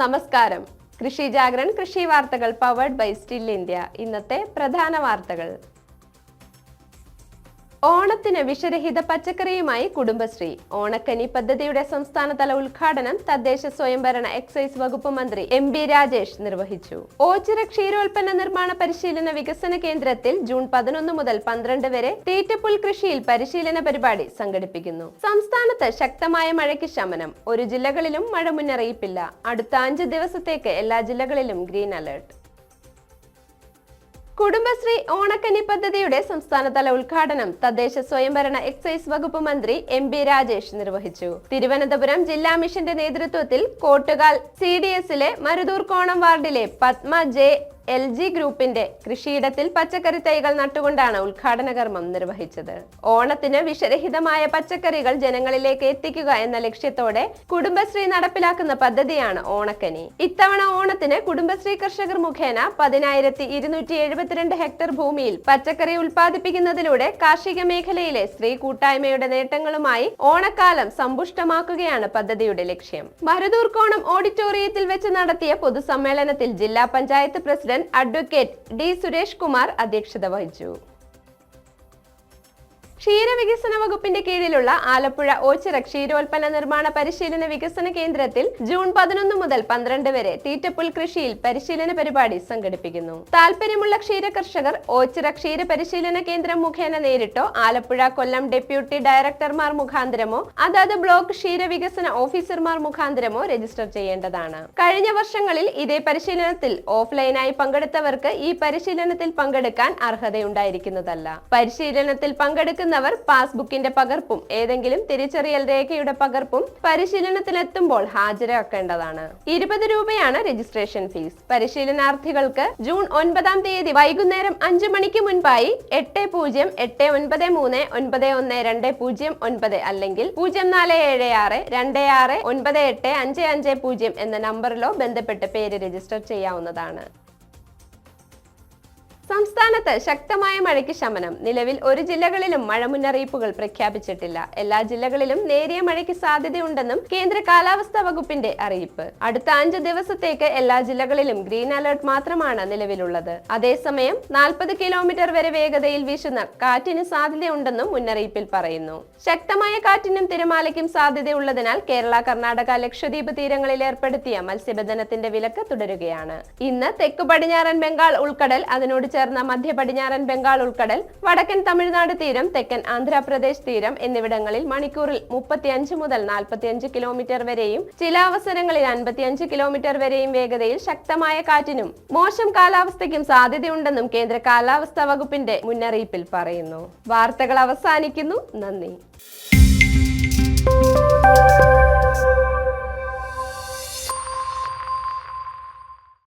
നമസ്കാരം. കൃഷി ജാഗരൺ കൃഷി വാർത്തകൾ പവേർഡ് ബൈ സ്റ്റിൽ ഇന്ത്യ ഇന്നത്തെ പ്രധാന വാർത്തകൾ. ഓണത്തിന് വിഷരഹിത പച്ചക്കറിയുമായി കുടുംബശ്രീ. ഓണക്കനി പദ്ധതിയുടെ സംസ്ഥാനതല ഉദ്ഘാടനം തദ്ദേശ സ്വയംഭരണ എക്സൈസ് വകുപ്പ് മന്ത്രി എം ബി രാജേഷ് നിർവഹിച്ചു. ഓച്ചിറ ക്ഷീരോൽപ്പന്ന നിർമ്മാണ പരിശീലന വികസന കേന്ദ്രത്തിൽ ജൂൺ പതിനൊന്ന് മുതൽ പന്ത്രണ്ട് വരെ തീറ്റപ്പുൽ കൃഷിയിൽ പരിശീലന പരിപാടി സംഘടിപ്പിക്കുന്നു. സംസ്ഥാനത്ത് ശക്തമായ മഴയ്ക്ക് ശമനം. ഒരു ജില്ലകളിലും മഴ മുന്നറിയിപ്പില്ല. അടുത്ത അഞ്ച് ദിവസത്തേക്ക് എല്ലാ ജില്ലകളിലും ഗ്രീൻ അലർട്ട്. കുടുംബശ്രീ ഓണക്കനി പദ്ധതിയുടെ സംസ്ഥാനതല ഉദ്ഘാടനം തദ്ദേശ സ്വയംഭരണ എക്സൈസ് വകുപ്പ് മന്ത്രി എം ബി രാജേഷ് നിർവഹിച്ചു. തിരുവനന്തപുരം ജില്ലാ മിഷന്റെ നേതൃത്വത്തിൽ കോട്ടുകാൽ സി ഡി എസിലെ മരുതൂർക്കോണം വാർഡിലെ പത്മ ജെ എൽ ജി ഗ്രൂപ്പിന്റെ കൃഷിയിടത്തിൽ പച്ചക്കറി തൈകൾ നട്ടുകൊണ്ടാണ് ഉദ്ഘാടന കർമ്മം നിർവഹിച്ചത്. ഓണത്തിന് വിഷരഹിതമായ പച്ചക്കറികൾ ജനങ്ങളിലേക്ക് എത്തിക്കുക എന്ന ലക്ഷ്യത്തോടെ കുടുംബശ്രീ നടപ്പിലാക്കുന്ന പദ്ധതിയാണ് ഓണക്കനി. ഇത്തവണ ഓണത്തിന് കുടുംബശ്രീ കർഷകർ മുഖേന പതിനായിരത്തി ഇരുന്നൂറ്റി എഴുപത്തിരണ്ട് ഹെക്ടർ ഭൂമിയിൽ പച്ചക്കറി ഉൽപ്പാദിപ്പിക്കുന്നതിലൂടെ കാർഷിക മേഖലയിലെ സ്ത്രീ കൂട്ടായ്മയുടെ നേട്ടങ്ങളുമായി ഓണക്കാലം സമ്പുഷ്ടമാക്കുകയാണ് പദ്ധതിയുടെ ലക്ഷ്യം. മരുതൂർക്കോണം ഓഡിറ്റോറിയത്തിൽ വെച്ച് നടത്തിയ പൊതുസമ്മേളനത്തിൽ ജില്ലാ panchayat president advocate D Suresh Kumar അധ്യക്ഷത വഹിച്ചു ക്ഷീരവികസന വകുപ്പിന്റെ കീഴിലുള്ള ആലപ്പുഴ ഓച്ചിറ ക്ഷീരോൽപ്പന്ന നിർമ്മാണ പരിശീലന വികസന കേന്ദ്രത്തിൽ ജൂൺ പതിനൊന്ന് മുതൽ പന്ത്രണ്ട് വരെ തീറ്റപ്പുൽ കൃഷിയിൽ പരിശീലന പരിപാടി സംഘടിപ്പിക്കുന്നു. താല്പര്യമുള്ള ക്ഷീര കർഷകർ ഓച്ചിറ ക്ഷീര പരിശീലന കേന്ദ്രം മുഖേന നേരിട്ടോ ആലപ്പുഴ കൊല്ലം ഡെപ്യൂട്ടി ഡയറക്ടർമാർ മുഖാന്തരമോ അതാത് ബ്ലോക്ക് ക്ഷീരവികസന ഓഫീസർമാർ മുഖാന്തരമോ രജിസ്റ്റർ ചെയ്യേണ്ടതാണ്. കഴിഞ്ഞ വർഷങ്ങളിൽ ഇതേ പരിശീലനത്തിൽ ഓഫ്ലൈനായി പങ്കെടുത്തവർക്ക് ഈ പരിശീലനത്തിൽ പങ്കെടുക്കാൻ അർഹതയുണ്ടായിരിക്കുന്നതല്ല. പരിശീലനത്തിൽ പങ്കെടുക്കുന്നവർ പാസ്ബുക്കിന്റെ പകർപ്പും ഏതെങ്കിലും തിരിച്ചറിയൽ രേഖയുടെ പകർപ്പും പരിശീലനത്തിലെത്തുമ്പോൾ ഹാജരാക്കേണ്ടതാണ്. ഇരുപത് രൂപയാണ് രജിസ്ട്രേഷൻ ഫീസ് പരിശീലനാർത്ഥികൾക്ക് ജൂൺ ഒൻപതാം തീയതി വൈകുന്നേരം അഞ്ചു മണിക്ക് മുൻപായി എട്ട് പൂജ്യം എട്ട് ഒൻപത് മൂന്ന് ഒൻപത് ഒന്ന് രണ്ട് പൂജ്യം ഒൻപത് അല്ലെങ്കിൽ പൂജ്യം നാല് ഏഴ് ആറ് രണ്ട് ആറ് ഒൻപത് എട്ട് അഞ്ച് അഞ്ച് പൂജ്യം എന്ന നമ്പറിലോ ബന്ധപ്പെട്ട് പേര് രജിസ്റ്റർ ചെയ്യാവുന്നതാണ്. സംസ്ഥാനത്ത് ശക്തമായ മഴയ്ക്ക് ശമനം. നിലവിൽ ഒരു ജില്ലകളിലും മഴ മുന്നറിയിപ്പുകൾ പ്രഖ്യാപിച്ചിട്ടില്ല. എല്ലാ ജില്ലകളിലും നേരിയ മഴയ്ക്ക് സാധ്യതയുണ്ടെന്നും കേന്ദ്ര കാലാവസ്ഥാ വകുപ്പിന്റെ അറിയിപ്പ്. അടുത്ത അഞ്ച് ദിവസത്തേക്ക് എല്ലാ ജില്ലകളിലും ഗ്രീൻ അലർട്ട് മാത്രമാണ് നിലവിലുള്ളത്. അതേസമയം നാൽപ്പത് കിലോമീറ്റർ വരെ വേഗതയിൽ വീശുന്ന കാറ്റിന് സാധ്യതയുണ്ടെന്നും മുന്നറിയിപ്പിൽ പറയുന്നു. ശക്തമായ കാറ്റിനും തിരമാലയ്ക്കും സാധ്യതയുള്ളതിനാൽ കേരള കർണാടക ലക്ഷദ്വീപ് തീരങ്ങളിൽ ഏർപ്പെടുത്തിയ മത്സ്യബന്ധനത്തിന്റെ വിലക്ക് തുടരുകയാണ്. ഇന്ന് തെക്ക് പടിഞ്ഞാറൻ ബംഗാൾ ഉൾക്കടൽ അതിനോട് ചേർന്ന മധ്യ പടിഞ്ഞാറൻ ബംഗാൾ ഉൾക്കടൽ വടക്കൻ തമിഴ്നാട് തീരം തെക്കൻ ആന്ധ്രാപ്രദേശ് തീരം എന്നിവിടങ്ങളിൽ മണിക്കൂറിൽ മുപ്പത്തിയഞ്ച് മുതൽ നാൽപ്പത്തിയഞ്ച് കിലോമീറ്റർ വരെയും ചില അവസരങ്ങളിൽ അൻപത്തിയഞ്ച് കിലോമീറ്റർ വരെയും വേഗതയിൽ ശക്തമായ കാറ്റിനും മോശം കാലാവസ്ഥയ്ക്കും സാധ്യതയുണ്ടെന്നും കേന്ദ്ര കാലാവസ്ഥാ വകുപ്പിന്റെ മുന്നറിയിപ്പിൽ പറയുന്നു. വാർത്തകൾ അവസാനിക്കുന്നു. നന്ദി.